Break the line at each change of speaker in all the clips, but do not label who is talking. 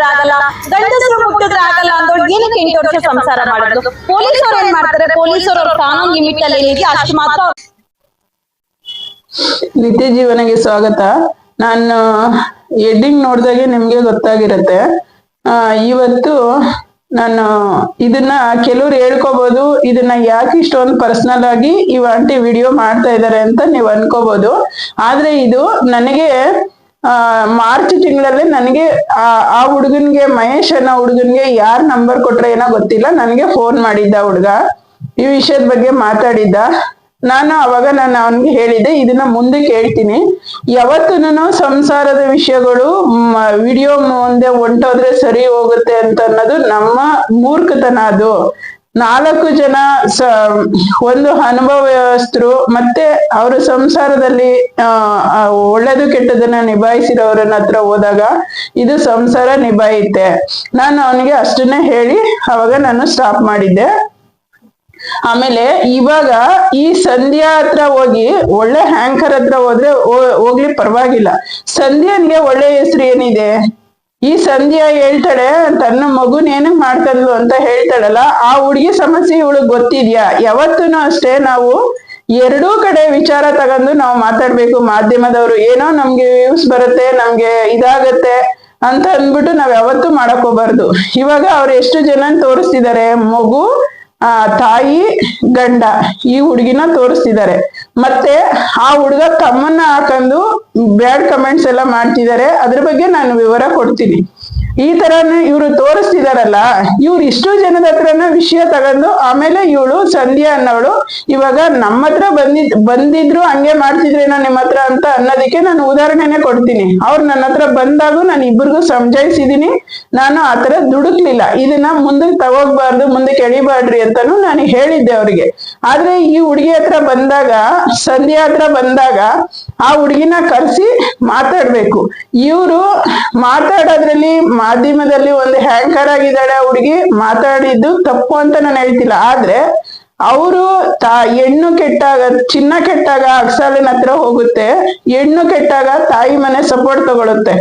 ಮುಟ್ಟಿದ್ರೆ ಆಗಲ್ಲ ಗಂಡಸರು ಮುಟ್ಟಿದ್ರೆ ಆಗಲ್ಲ ಅಂದೋಳು ಏನಕ್ಕೆ ಎಂಟು ವರ್ಷ ಸಂಸಾರ ಮಾಡೋದು ಪೊಲೀಸರು ಏನ್ ಮಾಡ್ತಾರೆ? ಪೊಲೀಸರು ಅವ್ರ ಕಾನೂನು ಲಿಮಿಟ್ ಅಲ್ಲಿ ಏನಿದೆಯೋ ಅಷ್ಟು ಮಾತ್ರ
ನಿತ್ಯ ಜೀವನಗೆ ಸ್ವಾಗತ. ನಾನು ಎಡ್ಡಿಂಗ್ ನೋಡಿದಾಗೆ ನಿಮ್ಗೆ ಗೊತ್ತಾಗಿರತ್ತೆ. ಆ, ಇವತ್ತು ನಾನು ಇದನ್ನ ಕೆಲವ್ರು ಹೇಳ್ಕೋಬಹುದು ಇದನ್ನ ಯಾಕೆ ಇಷ್ಟೊಂದು ಪರ್ಸನಲ್ ಆಗಿ ಇವ ಆಂಟಿ ವಿಡಿಯೋ ಮಾಡ್ತಾ ಇದಾರೆ ಅಂತ ನೀವು ಅನ್ಕೋಬಹುದು ಆದ್ರೆ ಇದು ನನಗೆ ಆ, ಮಾರ್ಚ್ ತಿಂಗಳಲ್ಲಿ ನನಗೆ ಆ ಹುಡುಗನ್ಗೆ ಮಹೇಶ್ ಅನ್ನೋ ಹುಡುಗನ್ಗೆ ಯಾರ್ ನಂಬರ್ ಕೊಟ್ರೆ ಏನೋ ಗೊತ್ತಿಲ್ಲ, ನನಗೆ ಫೋನ್ ಮಾಡಿದ್ದ ಹುಡುಗ. ಈ ವಿಷಯದ ಬಗ್ಗೆ ಮಾತಾಡಿದ್ದ. ನಾನು ಅವಾಗ ನಾನು ಅವನಿಗೆ ಹೇಳಿದೆ ಇದನ್ನ ಮುಂದೆ ಹೇಳ್ತೀನಿ ಯಾವತ್ತೂ ಸಂಸಾರದ ವಿಷಯಗಳು ವಿಡಿಯೋ ಮುಂದೆ ಹೊಂಟೋದ್ರೆ ಸರಿ ಹೋಗುತ್ತೆ ಅಂತ ಅನ್ನೋದು ನಮ್ಮ ಮೂರ್ಖತನ ಅದು. ನಾಲ್ಕು ಜನ ಒಂದು ಅನುಭವಸ್ಥರು ಮತ್ತೆ ಅವರ ಸಂಸಾರದಲ್ಲಿ ಒಳ್ಳೇದು ಕೆಟ್ಟದನ್ನ ನಿಭಾಯಿಸಿರೋರನ್ನ ಹತ್ರ ಹೋದಾಗ ಇದು ಸಂಸಾರ ನಿಭಾಯಿತೆ. ನಾನು ಅವನಿಗೆ ಅಷ್ಟನ್ನೇ ಹೇಳಿ ಅವಾಗ ನಾನು ಸ್ಟಾಪ್ ಮಾಡಿದ್ದೆ. ಆಮೇಲೆ ಇವಾಗ ಈ ಸಂಧ್ಯಾ ಹತ್ರ ಹೋಗಿ, ಒಳ್ಳೆ ಹ್ಯಾಂಕರ್ ಹತ್ರ ಹೋದ್ರೆ ಹೋಗ್ಲಿ ಪರವಾಗಿಲ್ಲ. ಸಂಧ್ಯಾನ್ಗೆ ಒಳ್ಳೆ ಹೆಸರು ಏನಿದೆ? ಈ ಸಂಧ್ಯಾ ಹೇಳ್ತಾಳೆ, ತನ್ನ ಮಗು ಏನಕ್ ಮಾಡ್ಕೊಂಡ್ಲು ಅಂತ ಹೇಳ್ತಾಳಲ್ಲ, ಆ ಹುಡುಗಿ ಸಮಸ್ಯೆ ಇವಳಿಗೆ ಗೊತ್ತಿದ್ಯಾ? ಯಾವತ್ತೂ ಅಷ್ಟೇ ನಾವು ಎರಡೂ ಕಡೆ ವಿಚಾರ ತಗೊಂಡು ನಾವು ಮಾತಾಡ್ಬೇಕು. ಮಾಧ್ಯಮದವರು ಏನೋ ನಮ್ಗೆ ವ್ಯೂಸ್ ಬರುತ್ತೆ, ನಮ್ಗೆ ಇದಾಗತ್ತೆ ಅಂತ ಅಂದ್ಬಿಟ್ಟು ನಾವ್ ಯಾವತ್ತೂ ಮಾಡಕ್ ಹೋಗ್ಬಾರ್ದು. ಇವಾಗ ಅವ್ರು ಎಷ್ಟು ಜನ ತೋರಿಸ್ತಿದ್ದಾರೆ ಮಗು, ಆ, ತಾಯಿ, ಗಂಡ ಈ ಹುಡುಗಿನ ತೋರಿಸ್ತಿದ್ದಾರೆ ಮತ್ತೆ ಆ ಹುಡುಗ ತಮ್ಮನ್ನ ಹಾಕೊಂಡು ಬ್ಯಾಡ್ ಕಮೆಂಟ್ಸ್ ಎಲ್ಲ ಮಾಡ್ತಿದ್ದಾರೆ. ಅದ್ರ ಬಗ್ಗೆ ನಾನು ವಿವರ ಕೊಡ್ತೀನಿ. ಈ ತರನೇ ಇವರು ತೋರಿಸ್ತಿದಾರಲ್ಲ, ಇವ್ರು ಇಷ್ಟು ಜನದ ಹತ್ರನ ವಿಷಯ ತಗೊಂಡು ಆಮೇಲೆ ಇವಳು ಸಂಧ್ಯಾ ಅನ್ನೋಳು ಇವಾಗ ನಮ್ಮ ಹತ್ರ ಬಂದಿದ್ ಬಂದಿದ್ರು ಹಂಗೆ ಮಾಡ್ತಿದ್ರೇನೋ ನಿಮ್ಮ ಹತ್ರ ಅಂತ ಅನ್ನೋದಕ್ಕೆ ನಾನು ಉದಾಹರಣೆನೆ ಕೊಡ್ತೀನಿ. ಅವ್ರು ನನ್ನ ಹತ್ರ ಬಂದಾಗೂ ನಾನು ಇಬ್ಬರಿಗೂ ಸಮಜಾಯಿಸಿದೀನಿ ನಾನು ಆ ತರ ದುಡುಕ್ಲಿಲ್ಲ. ಇದನ್ನ ಮುಂದಕ್ಕೆ ತಗೋಗ್ಬಾರ್ದು ಮುಂದಕ್ಕೆ ಎಳಿಬಾರ್ದ್ರಿ ಅಂತಾನು ನಾನು ಹೇಳಿದ್ದೆ ಅವ್ರಿಗೆ. ಆದ್ರೆ ಈ ಹುಡುಗಿ ಹತ್ರ ಬಂದಾಗ, ಸಂಧ್ಯಾ ಹತ್ರ ಬಂದಾಗ ಆ ಹುಡುಗಿನ ಕರೆಸಿ ಮಾತಾಡ್ಬೇಕು. ಇವರು ಮಾತಾಡೋದ್ರಲ್ಲಿ ಮಾಧ್ಯಮದಲ್ಲಿ ಒಂದು ಹ್ಯಾಂಕರ್ ಆಗಿದ್ದಾಳೆ ಹುಡುಗಿ ಮಾತಾಡಿದ್ದು ತಪ್ಪು ಅಂತ ನಾನು ಹೇಳ್ತಿಲ್ಲ. ಆದ್ರೆ ಅವರು ತಾ, ಹೆಣ್ಣು ಕೆಟ್ಟಾಗ, ಚಿನ್ನ ಕೆಟ್ಟಾಗ ಅಕ್ಸಾಲಿನ ಹತ್ರ ಹೋಗುತ್ತೆ, ಹೆಣ್ಣು ಕೆಟ್ಟಾಗ ತಾಯಿ ಮನೆ ಸಪೋರ್ಟ್ ತಗೊಳುತ್ತೆ.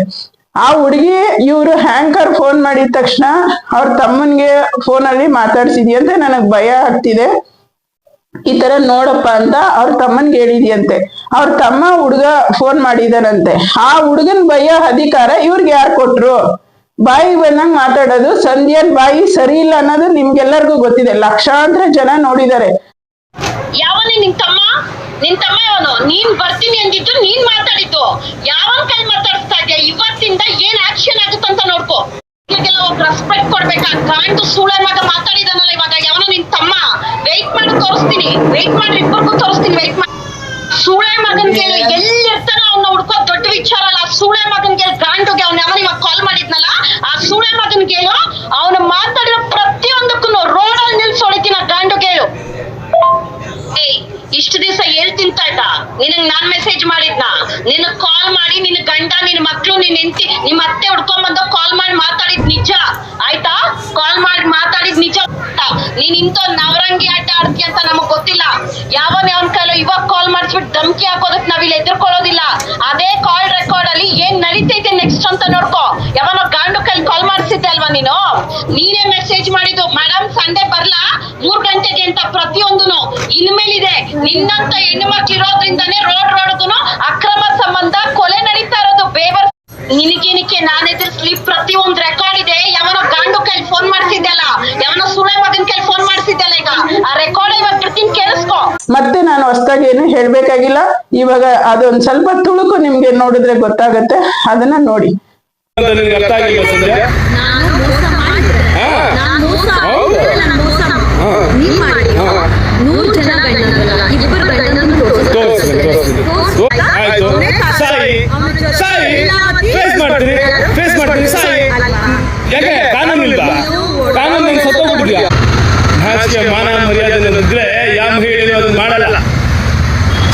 ಆ ಹುಡುಗಿ ಇವರು ಹ್ಯಾಂಕರ್ ಫೋನ್ ಮಾಡಿದ ತಕ್ಷಣ ಅವ್ರ ತಮ್ಮನ್ಗೆ ಫೋನಲ್ಲಿ ಮಾತಾಡ್ಸಿದ್ಯಂತೆ ನನಗ್ ಭಯ ಆಗ್ತಿದೆ. ಈ ತರ ನೋಡಪ್ಪ ಅಂತ ಅವ್ರ ತಮ್ಮನ್ಗೆ ಹೇಳಿದ್ಯಂತೆ. ಅವ್ರ ತಮ್ಮ ಹುಡುಗ ಫೋನ್ ಮಾಡಿದನಂತೆ. ಆ ಹುಡುಗನ್ ಭಯ, ಅಧಿಕಾರ ಇವ್ರಿಗೆ ಯಾರು ಕೊಟ್ರು? ಬಾಯಿ ಬಂದಂಗ್ ಮಾತಾಡೋದು, ಸಂಧ್ಯಾನ್ ಬಾಯಿ ಸರಿ ಇಲ್ಲ ಅನ್ನೋದು ನಿಮ್ಗೆಲ್ಲರಿಗೂ ಗೊತ್ತಿದೆ. ಲಕ್ಷಾಂತರ ಜನ ನೋಡಿದ್ದಾರೆ.
ಯಾವನೇ ನಿನ್ ತಮ್ಮ ನಿನ್ ತಮ್ಮ ಅವನು ನೀನ್ ಬರ್ತೀನಿ ಅಂದಿದ್ದು ನೀನ್ ಮಾತಾಡಿದ್ದು. ಯಾವನ್ ಕೈ ಮಾತಾಡಿಸ್ತಾ ಇವತ್ತಿಂದ ಏನ್ ಆಕ್ಷನ್ ಆಗುತ್ತಂತ ನೋಡ್ಕೋ. ಇವಾಗೆಲ್ಲ ಒಬ್ಬ ರೆಸ್ಪೆಕ್ಟ್ ಕೊಡ್ಬೇಕಾ? ಗಾಂಡು ಸೂಳೆ ಮಾತಾಡಿದಾನಲ್ಲ ಇವಾಗ. ಯಾವನು ನಿನ್ ತಮ್ಮ. ವೆಯ್ಟ್ ಮಾಡಿ ತೋರಿಸ್ತೀನಿ. ವೆಯ್ಟ್ ಮಾಡಿ ಇಬ್ಬರಿಗೂ ತೋರಿಸ್ತೀನಿ ವೆಯ್ಟ್ ಮಾಡಿ ಸೂಳೆ ಮಗನ್ ಕೇಳು ಎಲ್ಲಿರ್ತಾನ ಅವನ್ನ ಹುಡ್ಕೋ ದೊಡ್ಡ ವಿಚಾರ ಅಲ್ಲ ಆ ಸೂಳೆ ಮಗನ್ ಕೇಳು ಗಾಂಡುಗೆ ಅವ್ನ ಯಾವನ ಇವಾಗ ಕಾಲ್ ಮಾಡಿದ್ನಲ್ಲ ಆ ಸೂಳೆ ಮಗನ್ ಕೇಳು ಅವನು ಮಾತಾಡಿರೋ ಪ್ರತಿಯೊಂದಕ್ಕೂ ರೋಡಲ್ಲಿ ನಿಲ್ಸಿ ಹೊಡಿತೀನಿ ಆ ಗಾಂಡು ಕೇಳು ಏಯ್ ಇಷ್ಟು ದಿವಸ ಆಯ್ತಾ ನಿನಗ್ ನಾನ್ ಮೆಸೇಜ್ ಮಾಡಿದ್ನ? ನಿನಗ್ ಕಾಲ್ ಮಾಡಿ ನಿನ್ ಗಂಡ, ನಿನ್ ಮಕ್ಳು, ನಿನ್ ಹೆಂಡತಿ, ನಿಮ್ ಅತ್ತೆ ಹುಡ್ಕೊಂಡ್ ಬಂದು ಕಾಲ್ ಮಾಡಿ ಮಾತಾಡಿದ್ ನಿಜ? ಆಯ್ತಾ? ಕಾಲ್ ಮಾಡಿ ಮಾತಾಡಿದ್ ನಿಜ? ನೀನ್ ಇಂಥ ನವರಂಗಿ ಆಟ ಆಡ್ತೀಯ ಅಂತ ನಮಗ್ ಗೊತ್ತಿಲ್ಲ. ಯಾವನ್ ಯಾವನ್ ಕಾಲ ಇವಾಗ ಕಾಲ್ ಮಾಡಿಸ್ಬಿಟ್ಟು ಧಮ್ಕಿ ಹಾಕೋದಕ್ ನಾವಿಲ್ಲಿ ಎದುರ್ಕೊಳ್ಳೋದಿಲ್ಲ. ಅದೇ ಕಾಲ್ ರೆಕಾರ್ಡ್ ಅಲ್ಲಿ ಏನ್ ನಡೀತೈತೆ ನೆಕ್ಸ್ಟ್ ಅಂತ ನೋಡ್ಕೋ. ಯಾವನೋ ಗಾಂಡು ಕೈಲಿ ಕಾಲ್ ಮಾಡಿಸಿದ್ದೆ ಅಲ್ವಾ ನೀನು? ನೀನೇ ಮೆಸೇಜ್ ಮಾಡಿದ್ದು ಮೇಡಮ್ ಸಂಡೆ ಬರ್ಲಾ? ಮೂರ್ ಗಂಟೆಗೆ ಅಂತ ಪ್ರತಿಯೊಂದು ಇನ್ಮೇಲಿದೆ ನಿನ್ನಂತ ಹೆಣ್ಣು ಮಕ್ಳು ಇರೋದ್ರಿಂದಾನೇ ರೋಡ್ ರೋಡ್ಗುನು ಅಕ್ರಮ ಸಂಬಂಧ ಕೊಲೆ ನಡೀತಾ ಇರೋದು. ಬೇವರ್ ನಿನಗೇನಕ್ಕೆ? ಸ್ಲಿಪ್ ಪ್ರತಿ ಒಂದು ರೆಕಾರ್ಡ್ ಇದೆ. ಯಾವನೋ ಗಾಂಡು ಕೈ ಫೋನ್ ಮಾಡ್ಸಿದ್ದಲ್ಲ ಯಾವನೋ ಸುಳೆ ಮಗನ್ ಕೈ ಫೋನ್ ಮಾಡ್ಸಿದ್ದಲ್ಲ ಈಗ. ಆ ರೆಕಾರ್ಡ್ ಇವಾಗ ಬಿಡ್ತೀನಿ ಕೇಳಿಸ್ಕೋ.
ಮತ್ತೆ ನಾನು ಹೊಸದಾಗಿ ಏನು ಹೇಳ್ಬೇಕಾಗಿಲ್ಲ. ಇವಾಗ ಅದೊಂದ್ ಸ್ವಲ್ಪ ತುಳುಕು ನಿಮ್ಗೆ ನೋಡಿದ್ರೆ ಗೊತ್ತಾಗತ್ತೆ. ಅದನ್ನ ನೋಡಿ.
ಅರ್ಥ ಆಗಿಲ್ಲ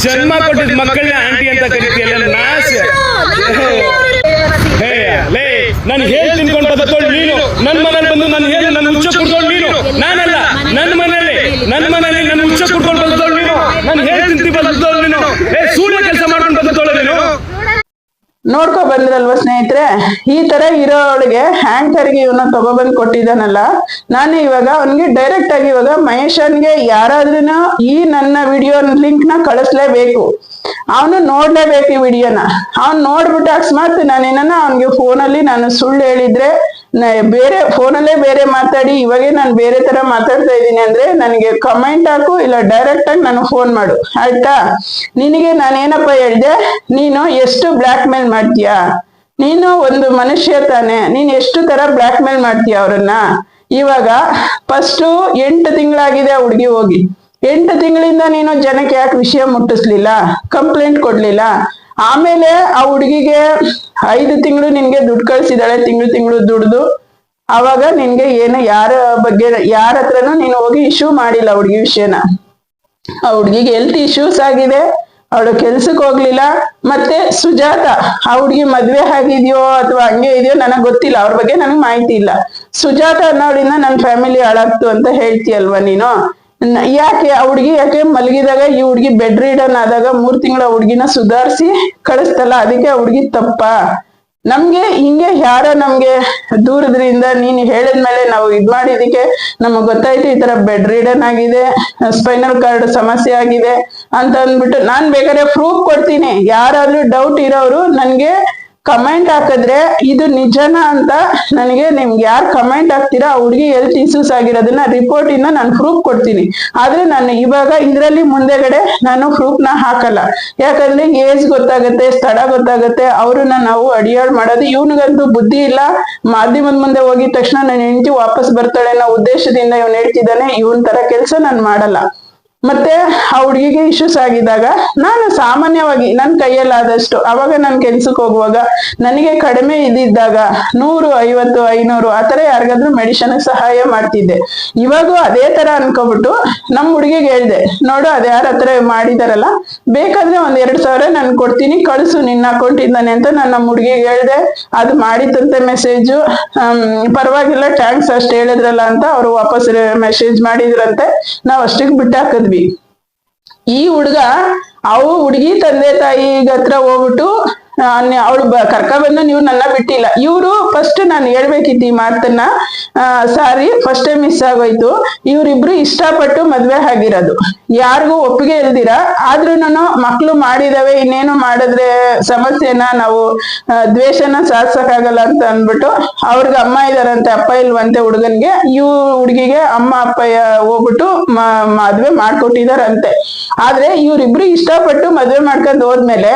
ಜನ್ಮ ಕೊಟ್ಟಿದ್ ಮಕ್ಕಳನ್ನ ಆಂಟಿ ಅಂತ ಕರಿತೀಯಲ್ಲ ನಾಶ ಹೇ ಲೇ ನಾನು ಹೇಳಿ ತಿನ್ಕೊಂಡು ಬದುಕೊಳ್ಳಿ ನೀನು ನನ್ನ ಮನೇಲಿ ಬಂದು ನಾನು ಹೇಳಿ ನನ್ನ ಹುಚ್ಚ ಕುಡ್ಕೊಂಡು ನೀನು ನಾನಲ್ಲ ನನ್ನ ಮನೇಲಿ ನನ್ನ ಮನೇಲಿ ನನ್ನ ಹುಚ್ಚ ಕುಡ್ಕೊಂಡು ಬದುಕೊಳ್ಳಿ ನೀನು ನಾನು ಹೇಳಿ ತಿಂತಿ ಬದುಕೊಳ್ಳಿ ನೀನು ಏ ಸೂರ್ಯ ಕೆಲಸ ಮಾಡ್ಕೊಂಡು ಬದುಕೊಳ್ಳಿ ನೀನು
ನೋಡ್ಕೊ ಬಂದ್ರಲ್ವ ಸ್ನೇಹಿತರೆ? ಈ ತರ ಇರೋವಳಿಗೆ ಹ್ಯಾಂಕರ್ಗೆ ಇವನ್ನ ತಗೊಬಂದ್ ಕೊಟ್ಟಿದ್ದಾನಲ್ಲ. ನಾನು ಇವಾಗ ಅವನಿಗೆ ಡೈರೆಕ್ಟ್ ಆಗಿ ಇವಾಗ ಮಹೇಶನ್ಗೆ ಯಾರಾದ್ರೂ ಈ ನನ್ನ ವಿಡಿಯೋ ಲಿಂಕ್ನ ಕಳಿಸ್ಲೇಬೇಕು. ಅವನು ನೋಡ್ಲೇಬೇಕು ಈ ವಿಡಿಯೋನ ಅವ್ನು ನೋಡ್ಬಿಟ್ಟು ಅಕಸ್ಮಾತ್ ನಾನೇನ ಅವನಿಗೆ ಫೋನಲ್ಲಿ ನಾನು ಸುಳ್ಳು ಹೇಳಿದ್ರೆ ಬೇರೆ ಫೋನಲ್ಲೇ ಬೇರೆ ಮಾತಾಡಿ, ಇವಾಗೇ ನಾನು ಬೇರೆ ತರ ಮಾತಾಡ್ತಾ ಇದ್ದೀನಿ ಅಂದ್ರೆ ನನಗೆ ಕಮೆಂಟ್ ಹಾಕು, ಇಲ್ಲ ಡೈರೆಕ್ಟ್ ಆಗಿ ನಾನು ಫೋನ್ ಮಾಡು. ಆಯ್ತಾ? ನಿನಗೆ ನಾನೇನಪ್ಪ ಹೇಳ್ದೆ? ನೀನು ಎಷ್ಟು ಬ್ಲ್ಯಾಕ್ ಮೇಲ್ ಮಾಡ್ತೀಯಾ? ನೀನು ಒಂದು ಮನುಷ್ಯ ತಾನೆ. ನೀನ್ ಎಷ್ಟು ತರ ಬ್ಲ್ಯಾಕ್ ಮೇಲ್ ಮಾಡ್ತೀಯ ಅವ್ರನ್ನ? ಇವಾಗ ಫಸ್ಟು ಎಂಟು ತಿಂಗಳಾಗಿದೆ ಹುಡುಗಿ ಹೋಗಿ. ಎಂಟು ತಿಂಗಳಿಂದ ನೀನು ಜನಕ್ಕೆ ಯಾಕೆ ವಿಷಯ ಮುಟ್ಟಿಸ್ಲಿಲ್ಲ? ಕಂಪ್ಲೇಂಟ್ ಕೊಡ್ಲಿಲ್ಲ? ಆಮೇಲೆ ಆ ಹುಡುಗಿಗೆ ಐದು ತಿಂಗಳು ನಿನ್ಗೆ ದುಡ್ಡು ಕಳ್ಸಿದಾಳೆ, ತಿಂಗಳು ತಿಂಗಳು ದುಡ್ದು. ಅವಾಗ ನಿನ್ಗೆ ಏನು ಯಾರ ಬಗ್ಗೆ, ಯಾರ ಹತ್ರನೂ ನೀನು ಹೋಗಿ ಇಶ್ಯೂ ಮಾಡಿಲ್ಲ ಹುಡುಗಿ ವಿಷಯನ. ಆ ಹುಡುಗಿಗೆ ಹೆಲ್ತ್ ಇಶ್ಯೂಸ್ ಆಗಿದೆ, ಅವಳು ಕೆಲ್ಸಕ್ಕೆ ಹೋಗ್ಲಿಲ್ಲ, ಮತ್ತೆ ಸುಜಾತ, ಆ ಹುಡುಗಿ ಮದ್ವೆ ಆಗಿದೆಯೋ ಅಥವಾ ಹಂಗೆ ಇದೆಯೋ ನನಗ್ ಗೊತ್ತಿಲ್ಲ, ಅವ್ರ ಬಗ್ಗೆ ನನಗೆ ಮಾಹಿತಿ ಇಲ್ಲ. ಸುಜಾತ ಅನ್ನೋಳಿಂದ ನನ್ನ ಫ್ಯಾಮಿಲಿ ಹಾಳಾಗ್ತು ಅಂತ ಹೇಳ್ತೀಯಲ್ವಾ ನೀನು? ಯಾಕೆ ಆ ಹುಡ್ಗಿ, ಯಾಕೆ ಮಲಗಿದಾಗ ಈ ಹುಡ್ಗಿ ಬೆಡ್ ರೀಡನ್ ಆದಾಗ ಮೂರ್ ತಿಂಗಳ ಹುಡ್ಗಿನ ಸುಧಾರಿಸಿ ಕಳಿಸ್ತಲ್ಲ? ಅದಕ್ಕೆ ಆ ಹುಡ್ಗಿ ತಪ್ಪ. ನಮ್ಗೆ ಹಿಂಗೆ ಯಾರ ನಮ್ಗೆ ದೂರದ್ರಿಂದ ನೀನ್ ಹೇಳಿದ್ಮೇಲೆ ನಾವು ಇದ್ ಮಾಡಿದಕ್ಕೆ ನಮಗ್ ಗೊತ್ತಾಯ್ತು ಈ ತರ ಬೆಡ್ ರೀಡನ್ ಆಗಿದೆ ಸ್ಪೈನಲ್ ಕಾರ್ಡ್ ಸಮಸ್ಯೆ ಆಗಿದೆ ಅಂತ ಅಂದ್ಬಿಟ್ಟು ನಾನ್ ಬೇಕಾದ್ರೆ ಪ್ರೂಫ್ ಕೊಡ್ತೀನಿ. ಯಾರಾದ್ರೂ ಡೌಟ್ ಇರೋರು ನನ್ಗೆ ಕಮೆಂಟ್ ಹಾಕಿದ್ರೆ ಇದು ನಿಜನಾ ಅಂತ ನನಗೆ ನಿಮ್ಗೆ ಯಾರು ಕಮೆಂಟ್ ಹಾಕ್ತೀರಾ, ಆ ಹುಡುಗಿ ಹೆಲ್ತ್ ಇಶ್ಯೂಸ್ ಆಗಿರೋದನ್ನ ರಿಪೋರ್ಟ್ ಇಂದ ನಾನು ಪ್ರೂಫ್ ಕೊಡ್ತೀನಿ. ಆದ್ರೆ ನಾನು ಇವಾಗ ಇದ್ರಲ್ಲಿ ಮುಂದೆಗಡೆ ನಾನು ಪ್ರೂಫ್ನ ಹಾಕಲ್ಲ. ಯಾಕಂದ್ರೆ ಏಜ್ ಗೊತ್ತಾಗತ್ತೆ, ಸ್ಥಳ ಗೊತ್ತಾಗತ್ತೆ, ಅವ್ರನ್ನ ನಾವು ಅಡಿಯಾಳ್ ಮಾಡೋದು. ಇವನಿಗಂತೂ ಬುದ್ಧಿ ಇಲ್ಲ. ಮಾಧ್ಯಮದ ಮುಂದೆ ಹೋಗಿದ ತಕ್ಷಣ ನನ್ನ ಹೆಂಡತಿ ವಾಪಸ್ ಬರ್ತಾಳೆ ಅನ್ನೋ ಉದ್ದೇಶದಿಂದ ಇವನ್ ಹೇಳ್ತಿದ್ದಾನೆ. ಇವನ್ ತರ ಕೆಲಸ ನಾನು ಮಾಡಲ್ಲ. ಮತ್ತೆ ಆ ಹುಡುಗಿಗೆ ಇಶ್ಯೂಸ್ ಆಗಿದ್ದಾಗ ನಾನು ಸಾಮಾನ್ಯವಾಗಿ ನನ್ನ ಕೈಯಲ್ಲಾದಷ್ಟು ಅವಾಗ ನಾನು ಕೆಲ್ಸಕ್ಕೆ ಹೋಗುವಾಗ ನನಗೆ ಕಡಿಮೆ ಇದ್ದಿದ್ದಾಗ ನೂರು, ಐವತ್ತು, ಐನೂರು ಆ ಥರ ಯಾರಿಗಾದ್ರೂ ಮೆಡಿಷನ್ ಸಹಾಯ ಮಾಡ್ತಿದ್ದೆ. ಇವಾಗೂ ಅದೇ ತರ ಅನ್ಕೊಬಿಟ್ಟು ನಮ್ಮ ಹುಡುಗಿಗೆ ಹೇಳ್ದೆ, ನೋಡು ಅದ್ ಯಾರ ಹತ್ರ ಮಾಡಿದಾರಲ್ಲ, ಬೇಕಾದ್ರೆ ಒಂದ್ ಎರಡ್ ಸಾವಿರ ನಾನು ಕೊಡ್ತೀನಿ, ಕಳಿಸು ನಿನ್ನ ಅಕೌಂಟ್ ಇಂದಾನೆ ಅಂತ ನಾನು ನಮ್ಮ ಹುಡುಗಿಗೆ ಹೇಳ್ದೆ. ಅದು ಮಾಡಿತ್ತಂತೆ ಮೆಸೇಜು ಪರವಾಗಿಲ್ಲ ಟ್ಯಾಂಕ್ಸ್ ಅಷ್ಟು ಹೇಳಿದ್ರಲ್ಲ ಅಂತ ಅವರು ವಾಪಸ್ ಮೆಸೇಜ್ ಮಾಡಿದ್ರಂತೆ. ನಾವು ಅಷ್ಟಕ್ಕೆ ಬಿಟ್ಟಾಕದ್ವಿ. ಈ ಹುಡ್ಗ ಅವು ಹುಡುಗಿ ತಂದೆ ತಾಯಿ ಹತ್ರ ಹೋಗ್ಬಿಟ್ಟು ಅವಳು ಕರ್ಕ ಬಂದು ನೀವು ನನ್ನ ಬಿಟ್ಟಿಲ್ಲ. ಇವರು ಫಸ್ಟ್ ನಾನು ಹೇಳ್ಬೇಕಿತ್ತು ಈ ಮಾತನ್ನ. ಸಾರಿ ಫಸ್ಟ್ ಟೈಮ್ ಮಿಸ್ ಆಗೋಯ್ತು. ಇವ್ರಿಬ್ರು ಇಷ್ಟಪಟ್ಟು ಮದ್ವೆ ಆಗಿರೋದು. ಯಾರಿಗೂ ಒಪ್ಪಿಗೆ ಇಲ್ದಿರ? ಆದ್ರೂನು ಮಕ್ಳು ಮಾಡಿದಾವೆ, ಇನ್ನೇನು ಮಾಡಿದ್ರೆ ಸಮಸ್ಯೆನ? ನಾವು ದ್ವೇಷನ ಸಾಧಿಸಕ್ಕಾಗಲ್ಲ ಅಂತ ಅಂದ್ಬಿಟ್ಟು ಅವ್ರಿಗೆ ಅಮ್ಮ ಇದಾರಂತೆ, ಅಪ್ಪ ಇಲ್ವಂತೆ ಹುಡುಗನ್ಗೆ ಇವ್ ಹುಡುಗಿಗೆ ಅಮ್ಮ, ಅಪ್ಪ ಹೋಗ್ಬಿಟ್ಟು ಮದ್ವೆ ಮಾಡ್ಕೊಟ್ಟಿದಾರಂತೆ. ಆದ್ರೆ ಇವ್ರಿಬ್ರು ಇಷ್ಟಪಟ್ಟು ಮದ್ವೆ ಮಾಡ್ಕೊಂಡ್ ಹೋದ್ಮೇಲೆ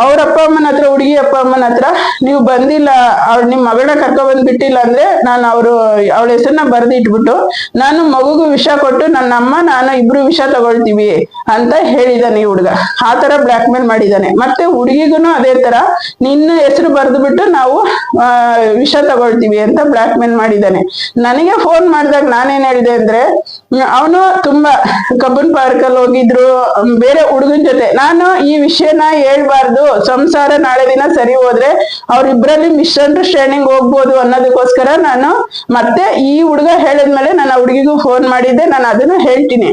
ಅವ್ರ ಅಪ್ಪ ಅಮ್ಮನ ಹತ್ರ ಹುಡುಗಿ ಅಪ್ಪ ಅಮ್ಮನ ಹತ್ರ ನೀವು ಬಂದಿಲ್ಲ ಅವ್ರ ನಿಮ್ ಮಗಳನ್ನ ಕರ್ಕೊ ಬಂದ್ ಬಿಟ್ಟಿಲ್ಲ ಅಂದ್ರೆ ನಾನು ಅವರು ಅವಳ ಹೆಸರನ್ನ ಬರ್ದಿಟ್ಬಿಟ್ಟು ನಾನು ಮಗುಗೂ ವಿಷ ಕೊಟ್ಟು ನನ್ನ ಅಮ್ಮ ನಾನು ಇಬ್ರು ವಿಷ ತಗೊಳ್ತೀವಿ ಅಂತ ಹೇಳಿದಾನೆ ಈ ಹುಡುಗ. ಆ ತರ ಬ್ಲಾಕ್ ಮೇಲ್ ಮಾಡಿದಾನೆ ಮತ್ತೆ ಹುಡುಗಿಗೂ ಅದೇ ತರ ನಿನ್ನ ಹೆಸರು ಬರ್ದ್ಬಿಟ್ಟು ನಾವು ಆ, ವಿಷ ತಗೊಳ್ತೀವಿ ಅಂತ ಬ್ಲಾಕ್ ಮೇಲ್ ಮಾಡಿದಾನೆ ನನಗೆ ಫೋನ್ ಮಾಡಿದಾಗ ನಾನೇನ್ ಹೇಳಿದೆ ಅಂದ್ರೆ ಅವನು ತುಂಬಾ ಕಬ್ಬನ್ ಪಾರ್ಕ್ ಅಲ್ಲಿ ಹೋಗಿದ್ರು ಬೇರೆ ಹುಡುಗನ್ ಜೊತೆ. ನಾನು ಈ ವಿಷಯನ ಹೇಳ್ಬಾರ್ದು. ಸಂಸಾರ ನಾಳೆ ದಿನ ಸರಿ ಹೋದ್ರೆ ಅವ್ರಿಬ್ರಲ್ಲಿ ಮಿಸ್ಅಂಡರ್ಸ್ಟ್ಯಾಂಡಿಂಗ್ ಹೋಗ್ಬೋದು ಅನ್ನೋದಕ್ಕೋಸ್ಕರ ನಾನು ಮತ್ತೆ ಈ ಹುಡುಗ ಹೇಳಿದ್ಮೇಲೆ ನಾನು ಆ ಹುಡುಗಿಗೂ ಫೋನ್ ಮಾಡಿದ್ದೆ. ನಾನು ಅದನ್ನ ಹೇಳ್ತೀನಿ.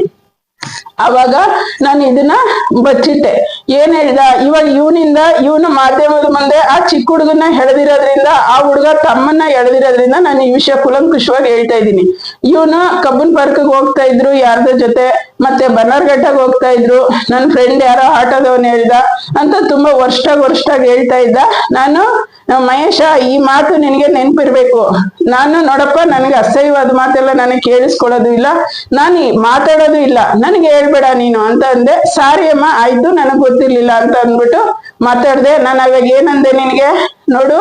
ಅವಾಗ ನಾನು ಇದನ್ನ ಬಚ್ಚಿಟ್ಟೆ. ಏನ್ ಹೇಳ್ದ? ಇವಾಗ ಇವನಿಂದ ಇವನ ಮಾಧ್ಯಮದ ಮುಂದೆ ಆ ಚಿಕ್ಕ ಹುಡುಗನ ಎಳೆದಿರೋದ್ರಿಂದ, ಆ ಹುಡುಗ ತಮ್ಮನ್ನ ಎಳೆದಿರೋದ್ರಿಂದ ನಾನು ಈ ವಿಷಯ ಕುಲಂಕುಷವಾಗಿ ಹೇಳ್ತಾ ಇದ್ದೀನಿ. ಇವನು ಕಬ್ಬನ್ ಪಾರ್ಕ್ ಹೋಗ್ತಾ ಇದ್ರು, ಯಾರ್ದ ಜೊತೆ, ಮತ್ತೆ ಬನ್ನರ್ಘಟ್ಟಗ್ ಹೋಗ್ತಾ ಇದ್ರು. ನನ್ನ ಫ್ರೆಂಡ್ ಯಾರೋ ಆಟೋದವನ್ ಹೇಳ್ದ. ಅಂತ ತುಂಬಾ ವರ್ಷಾಗ್ ವರ್ಷಾಗ್ ಹೇಳ್ತಾ ಇದ್ದ. ನಾನು, ಮಹೇಶ, ಈ ಮಾತು ನಿನಗೆ ನೆನ್ಪಿರ್ಬೇಕು. ನಾನು ನೋಡಪ್ಪ, ನನಗೆ ಅಸಹ್ಯವಾದ ಮಾತೆಲ್ಲ ನನಗೆ ಕೇಳಿಸ್ಕೊಳ್ಳೋದು ಇಲ್ಲ. ನಾನು ಮಾತಾಡೋದು ಇಲ್ಲ. ನನಗೆ ಹೇಳ್ಬೇಡ ನೀನು ಅಂತ ಅಂದೆ. ಸಾರಿ ಅಮ್ಮ, ಆಯ್ತು, ನನಗ್ ಗೊತ್ತಿರ್ಲಿಲ್ಲ ಅಂತ ಅಂದ್ಬಿಟ್ಟು ಮಾತಾಡ್ದೆ. ನಾನು ಅವಾಗ ಏನಂದೆ ನಿನಗೆ? ನೋಡು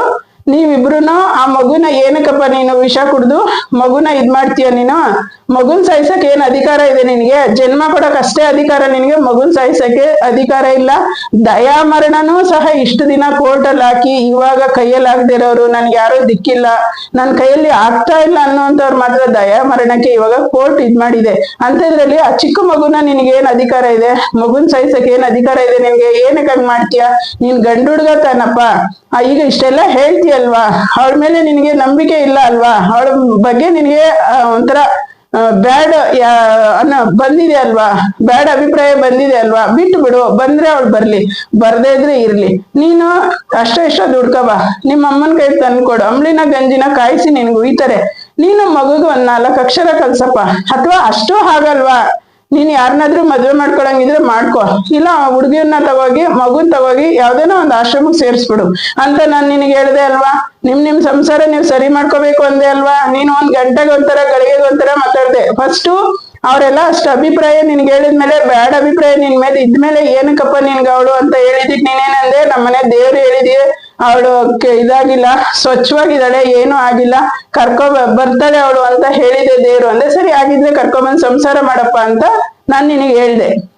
ನೀವಿಬ್ರುನು ಆ ಮಗುನ ಏನಕ್ಕಪ್ಪ ನೀನು ವಿಷ ಕುಡ್ದು ಮಗುನ ಇದ್ ಮಾಡ್ತೀಯ ನೀನು? ಮಗುನ್ ಸಾಯ್ಸಕ್ ಏನ್ ಅಧಿಕಾರ ಇದೆ ನಿನಗೆ? ಜನ್ಮ ಕೊಡಕ್ ಅಷ್ಟೇ ಅಧಿಕಾರ ನಿನಗೆ, ಮಗುನ್ ಸಾಯ್ಸಕ್ಕೆ ಅಧಿಕಾರ ಇಲ್ಲ. ದಯಾ ಮರಣನೂ ಸಹ ಇಷ್ಟು ದಿನ ಕೋರ್ಟ್ ಅಲ್ಲಿ ಹಾಕಿ ಇವಾಗ ಕೈಯಲ್ಲಿ ಆಗದಿರೋರು ನನ್ಗೆ ಯಾರು ದಿಕ್ಕಿಲ್ಲ. ನನ್ ಕೈಯಲ್ಲಿ ಆಗ್ತಾ ಇಲ್ಲ ಅನ್ನುವಂಥವ್ರು ಮಾತ್ರ ದಯಾ ಮರಣಕ್ಕೆ ಇವಾಗ ಕೋರ್ಟ್ ಇದ್ ಮಾಡಿದೆ. ಅಂತದ್ರಲ್ಲಿ ಆ ಚಿಕ್ಕ ಮಗುನ ನಿನ್ಗೆ ಏನ್ ಅಧಿಕಾರ ಇದೆ? ಮಗುನ್ ಸಾಯ್ಸಕ್ ಏನ್ ಅಧಿಕಾರ ಇದೆ ನಿನ್ಗೆ? ಏನಕ್ಕೆ ಹಂಗ್ ಮಾಡ್ತೀಯ? ನೀನ್ ಗಂಡು ಹುಡ್ಗ ತಾನಪ್ಪ. ಈಗ ಇಷ್ಟೆಲ್ಲ ಹೇಳ್ತೀಯಲ್ವಾ? ಅವಳ ಮೇಲೆ ನಿನಗೆ ನಂಬಿಕೆ ಇಲ್ಲ ಅಲ್ವಾ? ಅವಳ ಬಗ್ಗೆ ನಿನಗೆ ಒಂಥರ ಬ್ಯಾಡ್ ಅನ್ನ ಬಂದಿದೆ ಅಲ್ವಾ? ಬ್ಯಾಡ್ ಅಭಿಪ್ರಾಯ ಬಂದಿದೆ ಅಲ್ವಾ? ಬಿಟ್ಟು ಬಿಡು, ಬಂದ್ರೆ ಅವಳು ಬರ್ಲಿ. ಬರ್ದೇ ಇದ್ರೆ ಇರ್ಲಿ. ನೀನು ಅಷ್ಟ ಇಷ್ಟ ದುಡ್ಕೋಬಾ. ನಿಮ್ಮ ಅಮ್ಮನ ಕೈ ತಂದ್ಕೊಡು. ಅಂಬ್ಲಿನ ಗಂಜಿನ ಕಾಯಿಸಿ ನಿನ್ಗೆ ಉಯ್ತಾರೆ. ನೀನು ಮಗುಗೆ ಒಂದ್ ನಾಲ್ಕು ಅಕ್ಷರ ಕಲ್ಸಪ್ಪ. ಅಥವಾ ಅಷ್ಟು ಆಗಲ್ವಾ ನೀನ್ ಯಾರನ್ನಾದ್ರೂ ಮದ್ವೆ ಮಾಡ್ಕೊಳಂಗಿದ್ರೆ ಮಾಡ್ಕೊ. ಇಲ್ಲ ಹುಡುಗಿಯನ್ನ ತಗೋಗಿ, ಮಗುನ್ ತಗೋಗಿ ಯಾವ್ದೇನೋ ಒಂದ್ ಆಶ್ರಮಕ್ಕೆ ಸೇರಿಸ್ಬಿಡು. ಅಂತ ನಾನ್ ನಿನಗೆ ಹೇಳ್ದೆ ಅಲ್ವಾ? ನಿಮ್ ನಿಮ್ ಸಂಸಾರ ನೀವ್ ಸರಿ ಮಾಡ್ಕೋಬೇಕು ಅಂದೆ ಅಲ್ವಾ? ನೀನು ಒಂದ್ ಗಂಟೆಗೆ ಒಂಥರ, ಗಳಿಗೆ ಒಂಥರ ಮಾತಾಡ್ದೆ. ಫಸ್ಟು ಅವರೆಲ್ಲ ಅಷ್ಟು ಅಭಿಪ್ರಾಯ ನಿನ್ಗೆ ಹೇಳಿದ್ಮೇಲೆ, ಬ್ಯಾಡ್ ಅಭಿಪ್ರಾಯ ನಿನ್ ಮೇಲೆ ಇದ್ಮೇಲೆ ಏನಕ್ಕಪ್ಪ ನಿನ್ಗೆ ಅವಳು ಅಂತ ಹೇಳಿದಿಕ್ ನೀನೇನಂದೆ? ನಮ್ಮನೆ ದೇವ್ರು ಹೇಳಿದ್ಯೆ. ಅವಳು ಇದಾಗಿಲ್ಲ, ಸ್ವಚ್ಛವಾಗಿದ್ದಾಳೆ, ಏನೂ ಆಗಿಲ್ಲ, ಕರ್ಕೊ ಬರ್ತಾಳೆ ಅವಳು ಅಂತ ಹೇಳಿದೆ ದೇವ್ರು ಅಂದ್ರೆ, ಸರಿ ಆಗಿದ್ರೆ ಕರ್ಕೊಂಬಂದ್ ಸಂಸಾರ ಮಾಡಪ್ಪ ಅಂತ ನಾನ್ ನಿನಗೆ ಹೇಳ್ದೆ.